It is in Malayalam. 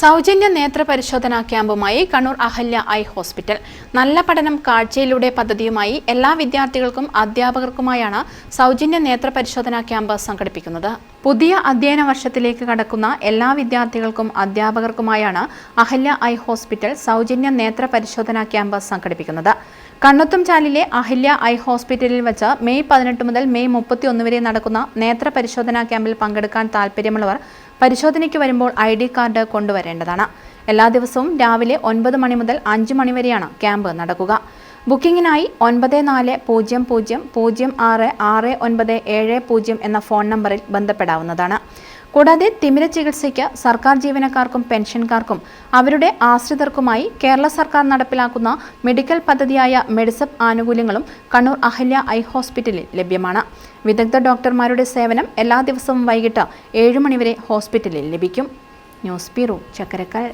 സൗജന്യ നേത്ര പരിശോധനാ ക്യാമ്പുമായി കണ്ണൂർ അഹല്യ ഐ ഹോസ്പിറ്റൽ. നല്ല പഠനം കാഴ്ചയിലൂടെ പദ്ധതിയുമായി എല്ലാ വിദ്യാർത്ഥികൾക്കും അധ്യാപകർക്കുമായാണ് സൗജന്യ നേത്ര പരിശോധനാ ക്യാമ്പ് സംഘടിപ്പിക്കുന്നത്. പുതിയ അധ്യയന വർഷത്തിലേക്ക് കടക്കുന്ന എല്ലാ വിദ്യാർത്ഥികൾക്കും അധ്യാപകർക്കുമായാണ് അഹല്യ ഐ ഹോസ്പിറ്റൽ സൗജന്യ നേത്ര പരിശോധനാ ക്യാമ്പ് സംഘടിപ്പിക്കുന്നത്. കണ്ണത്തുംചാലിലെ അഹില്യ ഐ ഹോസ്പിറ്റലിൽ വെച്ച് മെയ് പതിനെട്ട് മുതൽ മെയ് മുപ്പത്തി ഒന്ന് വരെ നടക്കുന്ന നേത്ര പരിശോധനാ ക്യാമ്പിൽ പങ്കെടുക്കാൻ താൽപ്പര്യമുള്ളവർ പരിശോധനയ്ക്ക് വരുമ്പോൾ ഐ ഡി കാർഡ് കൊണ്ടുവരേണ്ടതാണ്. എല്ലാ ദിവസവും രാവിലെ ഒൻപത് മണി മുതൽ അഞ്ച് മണി വരെയാണ് ക്യാമ്പ് നടക്കുക. ബുക്കിംഗിനായി ഒൻപത് നാല് പൂജ്യം പൂജ്യം പൂജ്യം ആറ് ആറ് ഒൻപത് ഏഴ് പൂജ്യം എന്ന ഫോൺ നമ്പറിൽ ബന്ധപ്പെടാവുന്നതാണ്. കൂടാതെ തിമിര ചികിത്സയ്ക്ക് സർക്കാർ ജീവനക്കാർക്കും പെൻഷൻകാർക്കും അവരുടെ ആശ്രിതർക്കുമായി കേരള സർക്കാർ നടപ്പിലാക്കുന്ന മെഡിക്കൽ പദ്ധതിയായ മെഡിസപ് ആനുകൂല്യങ്ങളും കണ്ണൂർ അഹല്യ ഐ ഹോസ്പിറ്റലിൽ ലഭ്യമാണ്. വിദഗ്ധ ഡോക്ടർമാരുടെ സേവനം എല്ലാ ദിവസവും വൈകിട്ട് ഏഴ് മണിവരെ ഹോസ്പിറ്റലിൽ ലഭിക്കും. News bureau Chakkarakkal